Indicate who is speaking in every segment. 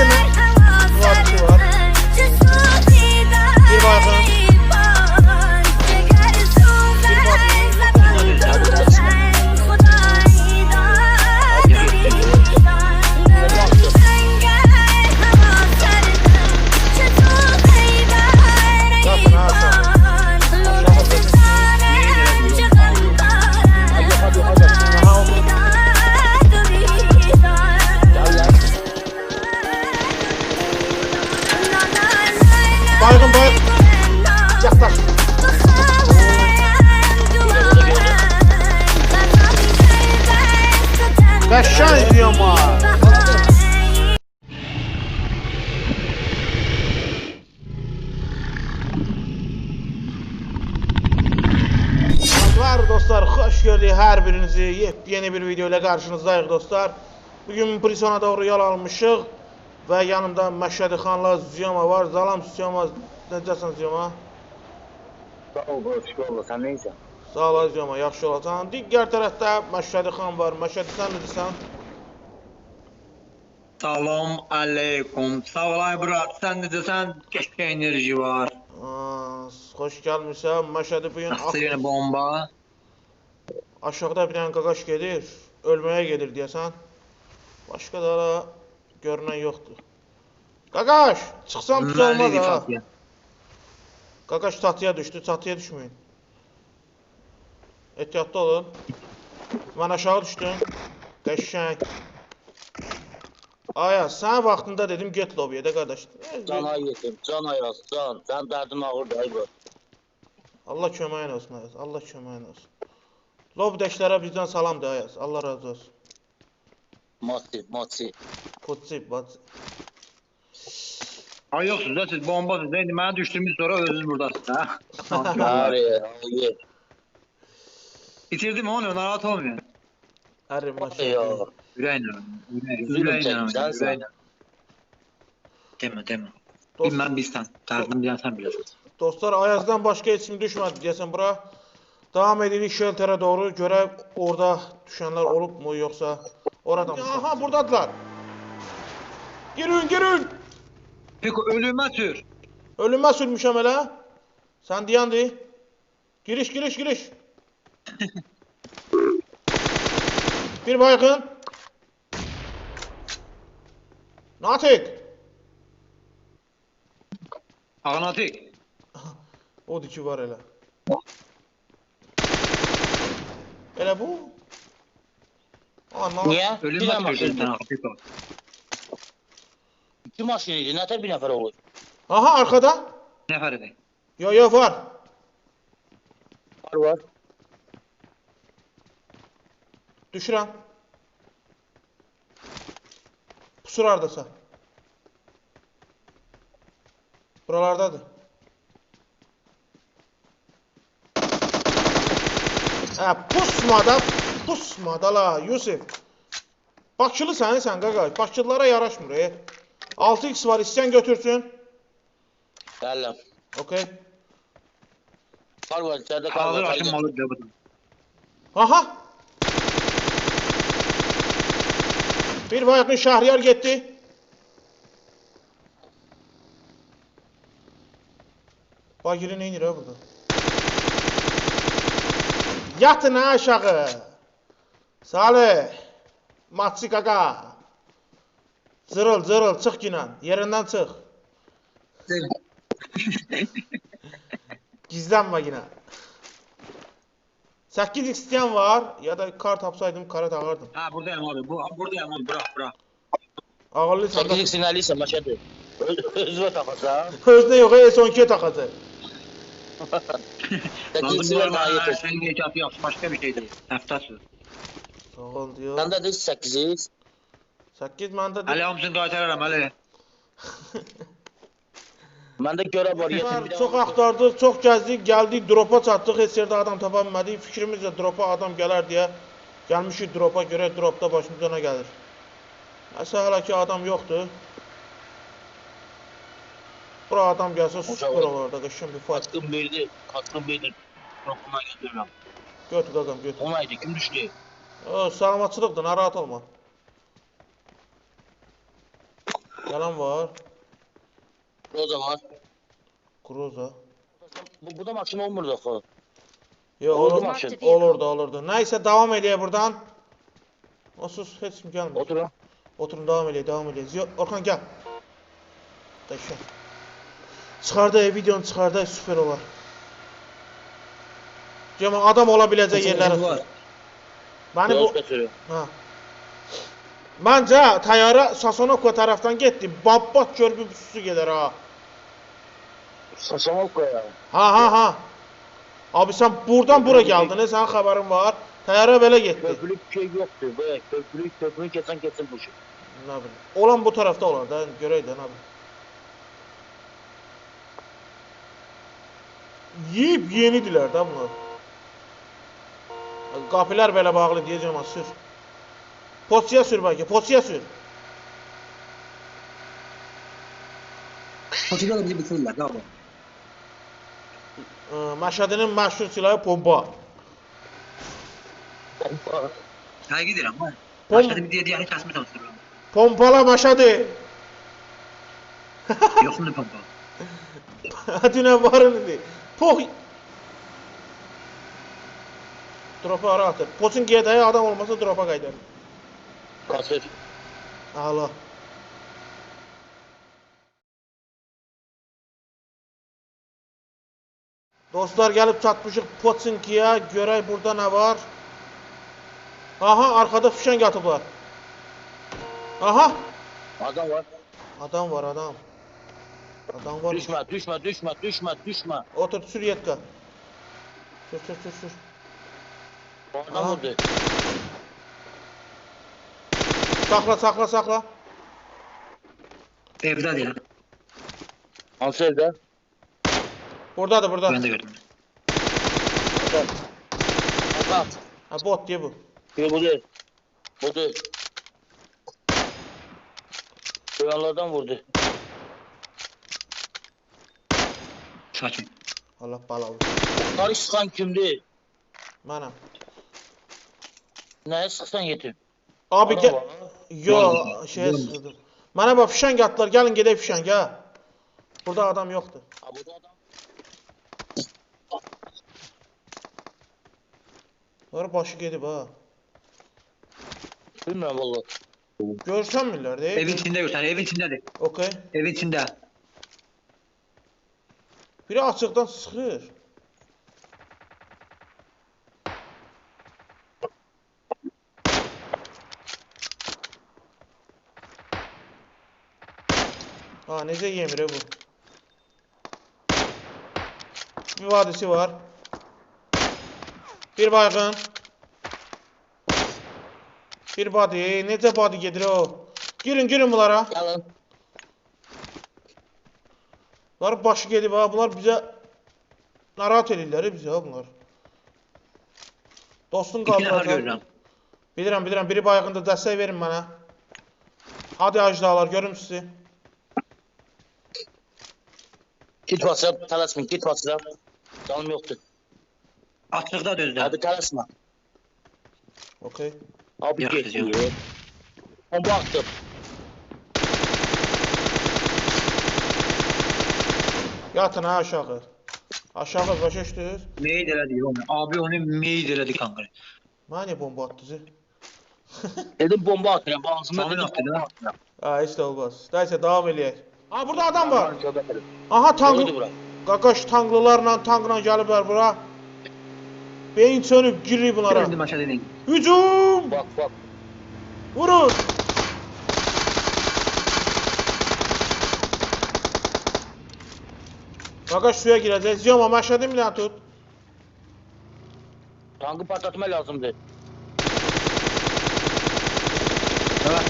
Speaker 1: Yatın. Muhatçı Merhabalar dostlar, hoş gördük her birinizi. Yepyeni bir video ile karşınızdayız dostlar. Bugün Prison'a doğru yol almışıq ve yanımda Məşədi xanla Ziyoma var. Zalam Ziyoma, necəsən Ziyoma?
Speaker 2: Sağ ol, hoş oldu. Sen neyse.
Speaker 1: Sağ ol Ziyoma, yaxşı olasan. Digər tərəfdə Məşədi xan var. Məşədi sən necəsən?
Speaker 3: Salam aleykum. Sağ olay bura. Sen de desen keşke enerji var.
Speaker 1: Aa, Xoş gəlmisən. Məşədi bu gün
Speaker 3: yine bomba?
Speaker 1: Aşağıda bir dənə qaqaş gedir. Ölməyə gedir deyəsən. Başqa da ara görünən yoxdur. Qaqaş, çıxsam pis olmaz
Speaker 3: Nerede
Speaker 1: ha.
Speaker 3: Fatih?
Speaker 1: Qaqaş çatıya düşdü, çatıya düşməyin. Ehtiyatlı olun. Mən aşağı düşdüm. Qəşəng. Aya, sən vaxtında dedim get lobiyə də qardaş.
Speaker 2: Cana yetim, can ayaz, can. Sen derdin ağır bu.
Speaker 1: Allah köməyin olsun Ayaz. Allah köməyin olsun. Lobdəşlərə bizdən salam de Ayaz. Allah razı olsun.
Speaker 2: Mati, mati.
Speaker 1: Kutsi, bat.
Speaker 3: Ay yoksunuz da siz bombasınız. Neydi? Ben düştüğümüz sonra özünüz buradasınız ha.
Speaker 2: Ari, iyi.
Speaker 3: Bitirdim onu rahat olmuyor.
Speaker 1: Ərim
Speaker 2: Ya.
Speaker 1: maşallah.
Speaker 3: Yüreğine. Yüreğine.
Speaker 2: Üzülüm
Speaker 3: Yüreğine.
Speaker 2: çek, sen sen.
Speaker 3: Yüreğine. Deme deme.
Speaker 1: Dost,
Speaker 3: Bilmem bizden. Derdim bilen sen biliyorsun.
Speaker 1: dostlar Ayazdan başqa heç kim düşmədi deyəsən bura. Davam edirik shelterə doğru. Görək orada düşənlər olubmu yoxsa oradan mı? Aha, buradadılar. Girin, girin.
Speaker 3: Peki ölüme tür.
Speaker 1: Ölümə sürmüşəm elə. Sən deyəndi. Giriş, giriş, giriş. Bir baygın. Natik.
Speaker 3: Agnatik.
Speaker 1: O diki var elə. Elə bu.
Speaker 2: Niye? Bir
Speaker 3: Ölüme
Speaker 2: de
Speaker 3: tür.
Speaker 2: maşin.
Speaker 3: Sen Agnatik ol.
Speaker 2: İki maşiniydi. Ne ter bir nefer olur?
Speaker 1: Aha arkada.
Speaker 3: Ne fark edeyim?
Speaker 1: Yo yo var.
Speaker 2: Var var.
Speaker 1: Düşürəm. Pusur hardasa. Buralardadır. Hə, pusma da, pusma da la Yusuf. Bakılı sən sən qaqay. Bakılılara yaraşmır. E. 6x var, istəyən götürsün. Okay.
Speaker 2: Kar var, içeride kar
Speaker 3: Hazır
Speaker 2: var.
Speaker 3: açım diyor bu.
Speaker 1: Aha. Bir baygın Şahriyar gitti. Bagiri ne inir ha burada? Yatın aşağı. Salih. Matsi kaka. Zırıl zırıl çık yine. Yerinden çık. Gizlenme yine. 8 isteyen var ya da kar tapsaydım kara takardım.
Speaker 3: Ha buradayım abi. Bu, buradayım abi. Bırak bırak.
Speaker 1: Ağırlı
Speaker 2: Sekiz
Speaker 1: sanda.
Speaker 2: iksinaliyse maşedi. Özüme takasa.
Speaker 1: Özne yok S12'ye takacak.
Speaker 2: Sekiz
Speaker 3: Lazım Dondurmalar
Speaker 2: maaşı
Speaker 3: senin hesabı yok. Başka bir şeydir.
Speaker 1: Haftası. Oğul diyor.
Speaker 2: Bende de 8'iz.
Speaker 1: 8 manda değil.
Speaker 3: Ali hamsın qaytararam Ali.
Speaker 2: Məndə görə var yetim.
Speaker 1: Çox axtardıq, çox gəzdik, gəldik, dropa çatdıq, heç yerdə adam tapa bilmədik. Fikrimizcə dropa adam gələr deyə gəlmişik dropa görə dropda başımıza nə gəlir. Nəsə hələ ki adam yoxdur. Bura adam gəlsə super olar da qəşəng bir fight.
Speaker 2: Katkın verdi. Katkın verdi. Dokuma götürürüm.
Speaker 1: Götür qaqam, götür.
Speaker 2: O neydi? Kim düştü?
Speaker 1: O salamatçılıqdır, narahat olma. Yalan var.
Speaker 2: Roza var.
Speaker 1: Groza.
Speaker 2: Bu, bu da maksimum olmurdu axı.
Speaker 1: Yo
Speaker 2: Oldu
Speaker 1: olur,
Speaker 2: maşın.
Speaker 1: olurdu olurdu. Neyse devam ediyor buradan. Onsuz hiç kim gelmiyor.
Speaker 2: Oturun.
Speaker 1: Oturun devam ediyor devam ediyor. Orkan gel. Daşa. Çıxardı videonu çıxardı süper olar. Cema adam
Speaker 3: var.
Speaker 1: var. Beni
Speaker 2: Yoz
Speaker 1: bu ha. Bence tayara Sasonoko taraftan gitti. Babbat körpü su gelir ha.
Speaker 2: Sasamovka ya.
Speaker 1: Ha ha ha. Abi sen buradan bura geldin. Sen haberin var. Tayara belə getdi.
Speaker 2: Köprülük bir şey yoktu. Böyle köprülük köprülük kesen kesin bu şey.
Speaker 1: Ne bileyim. Olan bu tarafta olar da görək də nə bilim. Yeyib yenidirlər də bunlar. Qapılar belə bağlı deyəcəm ha sür. Poçiya sür bəlkə, poçiya sür.
Speaker 3: Portugal bizi bitirirler galiba.
Speaker 1: Ə, Məşədinin məşhur silahı pompa.
Speaker 3: Ha gidelim ama.
Speaker 1: Pom-
Speaker 3: Başladı bir diye diğerini kesmeye çalışıyorum.
Speaker 1: Pompala Məşədi.
Speaker 3: Yoksun da pompa.
Speaker 1: Dünə varın indi. Pox. Dropa ara atır. Poçun gedəyi adam olmasa dropa qayıdır.
Speaker 2: Kasır.
Speaker 1: Allah. Dostlar gəlib çatmışıq Poçinkiyə. Görək burada nə var. Aha, arkada fişəng atıblar. Aha,
Speaker 2: Adam var.
Speaker 1: adam var, adam. Adam var.
Speaker 2: Düşme, düşme, düşme, düşme, düşme.
Speaker 1: Otur, sür yetka. Sür, sür, sür, sür.
Speaker 2: Adam
Speaker 1: Aha.
Speaker 2: vurdu.
Speaker 1: Saxla, saxla, saxla.
Speaker 3: Evde değil.
Speaker 2: Hansı evde?
Speaker 1: Buradadır, burada.
Speaker 3: Ben de gördüm.
Speaker 2: Adam. Adam.
Speaker 1: Ha, bot diye bu.
Speaker 2: Bir bu değil. Bu değil. Duyanlardan vurdu.
Speaker 3: Sakin.
Speaker 1: Allah balalı.
Speaker 2: Karış sıkan kimdi?
Speaker 1: Mənəm.
Speaker 2: Neye sıksan yetim?
Speaker 1: Abi
Speaker 2: Adam
Speaker 1: gel.
Speaker 2: var.
Speaker 1: Yo, şeye
Speaker 3: yalnız.
Speaker 1: sığdım. Mənə bax fişəng atdılar. Gəlin gedək fişəng ha. Burada adam yoxdur.
Speaker 2: Ha bu da adam.
Speaker 1: Var başı gedib ha.
Speaker 2: Bilmiyorum valla.
Speaker 1: Görsənmirlər də.
Speaker 3: Evin içinde göster. Evin içindedir.
Speaker 1: Okay.
Speaker 3: Evin içinde.
Speaker 1: Biri açıqdan sıxır. Ha necə yemir e bu? Bir vadisi var. Bir baygın. Bir body. Necə body gedir o? Girin girin bunlara.
Speaker 2: Yalan.
Speaker 1: Bunlar başı gedib ha. Bunlar bizə narahat edirlər bizə ha bunlar. Dostun qaldıracaq. Bilirəm, bilirəm. Biri bayığında dəstək verin mənə. Hadi ajdalar, görüm sizi.
Speaker 2: Git basıp talasma git basıp. Canım yoktu.
Speaker 3: Açlıkta düzdü.
Speaker 2: Abi talasma.
Speaker 1: Okay.
Speaker 2: Abi git. Bomba attım.
Speaker 1: Yatın ha aşağı. Aşağı başa düşdünüz.
Speaker 3: Meyd eledi onu. Abi onu meyd eledi kanka.
Speaker 1: Mənə niyə bomba atdınız?
Speaker 2: Dedim bomba. Ağzıma
Speaker 3: Tahmin
Speaker 2: dedim
Speaker 3: attı,
Speaker 2: bomba attım.
Speaker 1: Ha, heç də olmaz. Nəysə, davam eləyək. Ha, burada adam var. Aha,
Speaker 2: Tank.
Speaker 1: tank.
Speaker 2: bura.
Speaker 1: Qaqaş tanklılarla, tankla gəliblər bura. Beyin sönüb girir bunlara. Hücum!
Speaker 2: Bak bak.
Speaker 1: Vurun! Qaqaş suya girəcək. Ziyoma məşədi bir dənə tut.
Speaker 2: Tankı patlatma lazımdı.
Speaker 3: Evet.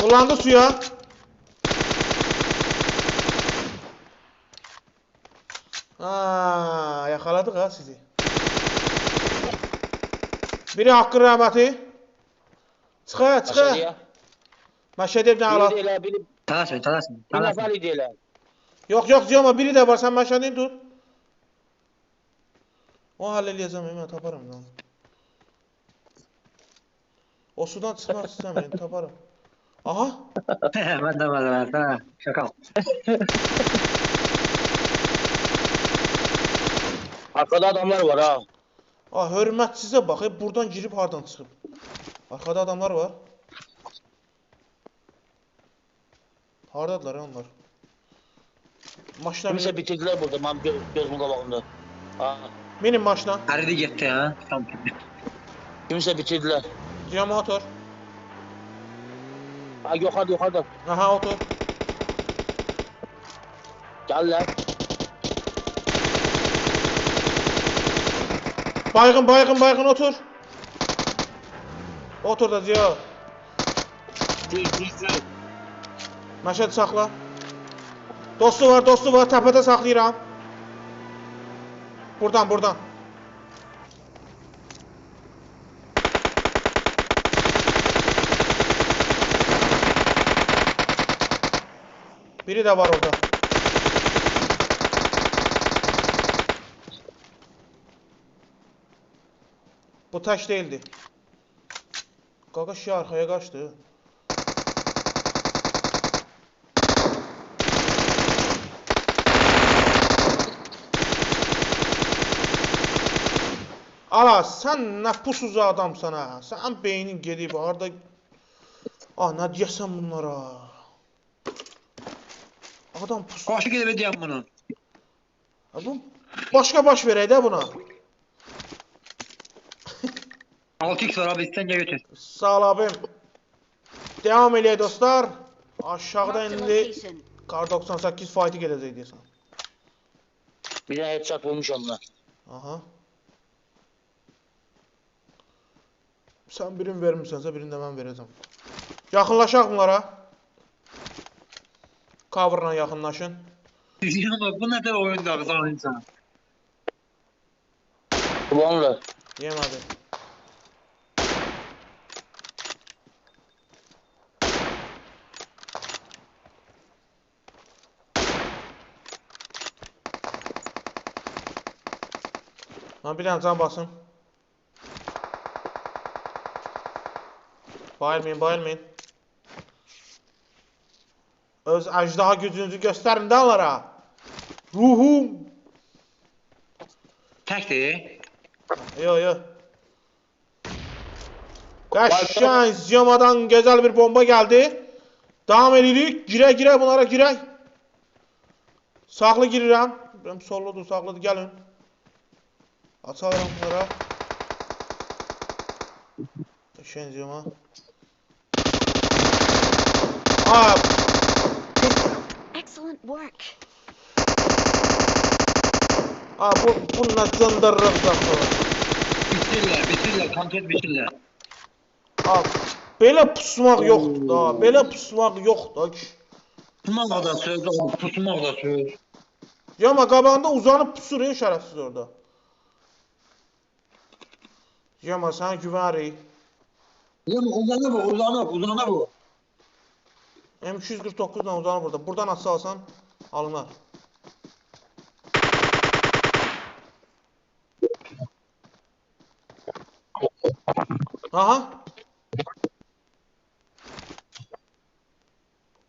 Speaker 1: Kullandı suya. Ha, yakaladık ha sizi. Biri hakkın rahmeti. Məşədi bir dənə
Speaker 2: Biri
Speaker 1: ala.
Speaker 2: değil.
Speaker 3: Talasın talasın.
Speaker 2: Bir
Speaker 3: Talasın.
Speaker 2: nefer değil.
Speaker 1: Yox, yox, Ziyoma biri də var. Sən məşədini tut. O həll eləyəcəm, mən taparım. Lan. O sudan çıxmaq istəmirəm, taparım. Aha.
Speaker 3: ben demedim ben sana. Şaka.
Speaker 2: Arkada adamlar var ha.
Speaker 1: Ah hörmət sizə bax, hep buradan girib hardan çıxıb. Arkada adamlar var. Hardadılar onlar? Maşına
Speaker 2: Kimse
Speaker 1: minin,
Speaker 2: bitirdiler burada. Ben göz, gözümün qabağında. Ha.
Speaker 1: minin maşına.
Speaker 3: Eridi gitti ha. Tam.
Speaker 2: Kimse bitirdiler.
Speaker 1: Cema otur.
Speaker 2: Ha yukarıda yukarıda.
Speaker 1: Aha otur.
Speaker 2: Gel lan.
Speaker 1: Baygın baygın baygın otur. Otur da Ziya.
Speaker 2: Düz düz düz.
Speaker 1: Məşəd saxla. Dostu var, dostu var. Təpədə saxlayıram. Buradan, buradan. Biri də var orada. Bu taş değildi. Qaqa şey arxaya qaçdı. Ala sən nə pusuz adamsan ha. Sən beynin gedib harda Ah nə deyəsən bunlara? Adam pus.
Speaker 3: Koşu gidip edeceğim bunu.
Speaker 1: Ha, Bu başqa baş verək də buna.
Speaker 3: 6x var abi götür.
Speaker 1: Sağ ol abim. Devam eləyək dostlar. Aşağıda indi. Kar 98 fight'i gedəcək deyəsən.
Speaker 2: Bir tane headshot vurmuş onunla.
Speaker 1: Aha. Sən birini vermisənsə, birini də mən verəcəm. Yaxınlaşaq bunlara. Coverla yaxınlaşın.
Speaker 3: Ama bu ne de oyunda abi sana insan.
Speaker 2: Ulanla.
Speaker 1: Yemədi. Lan bir dənə can basın. Bayılmayın, bayılmayın. Öz əcdaha gücünüzü göstərin də onlara. Ruhum.
Speaker 3: Tekti.
Speaker 1: Yo yo. Qəşəng Ziyamadan gözəl bir bomba gəldi. Davam edirik. Girək, girək bunlara girək. Sağlı girirəm. Benim solludur, sağlıdır. Gəlin. Açaram bunlara. Qəşəng Ziyama. Aa,
Speaker 4: Excellent work.
Speaker 1: aa bu bununla cındırırıq zaxı.
Speaker 3: Bitirler, bitirler, kontent bitirler.
Speaker 1: Aa, belə pusmaq yoxdur da. Belə pusmaq yoxdur. da.
Speaker 3: Pusmaq da söz, oğlum, pusmaq da söz.
Speaker 1: Yama qabağında uzanıb pusur ey şərəfsiz orada. Yama sənə güvənirik.
Speaker 3: Ya uzanır bu, uzanır, uzanır bu.
Speaker 1: M249 ilə uzanır burada. Buradan atsa alsan alınar. Aha.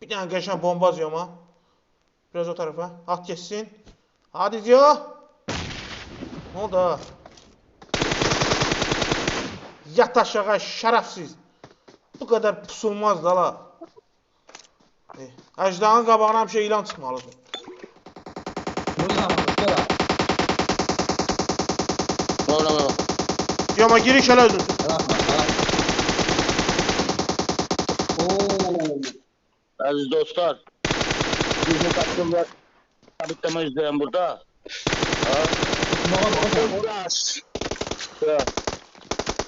Speaker 1: Bir dənə qəşəng bomba Ziyama. Biraz o tarafa. At geçsin. Hadi Ziya. Ne oldu ha? Yat aşağı şərəfsiz. Bu qədər pusulmaz da la. E, Əcdağın qabağına bir şey ilan çıxmalıdır.
Speaker 3: Buradan.
Speaker 2: Ulan ulan.
Speaker 1: Yama giriş elə özün.
Speaker 2: Aziz dostlar. Bizim katkımlar. Sabitleme izleyen burada. Ha.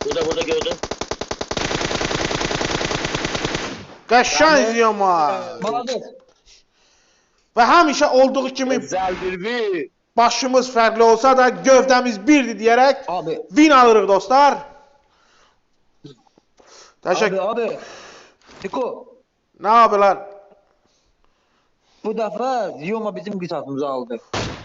Speaker 2: Burada burada gördüm.
Speaker 1: Qəşəng Ziyama.
Speaker 3: Maladır.
Speaker 1: Və həmişə olduğu kimi
Speaker 2: bir.
Speaker 1: başımız fərqli olsa da gövdəmiz birdir deyərək
Speaker 3: Abi,
Speaker 1: win alırıq dostlar.
Speaker 3: abi,
Speaker 1: Təşəkkür.
Speaker 3: abi. Niko,
Speaker 1: Nə yapırlar?
Speaker 3: bu defa Ziyoma bizim kısasımızı aldı.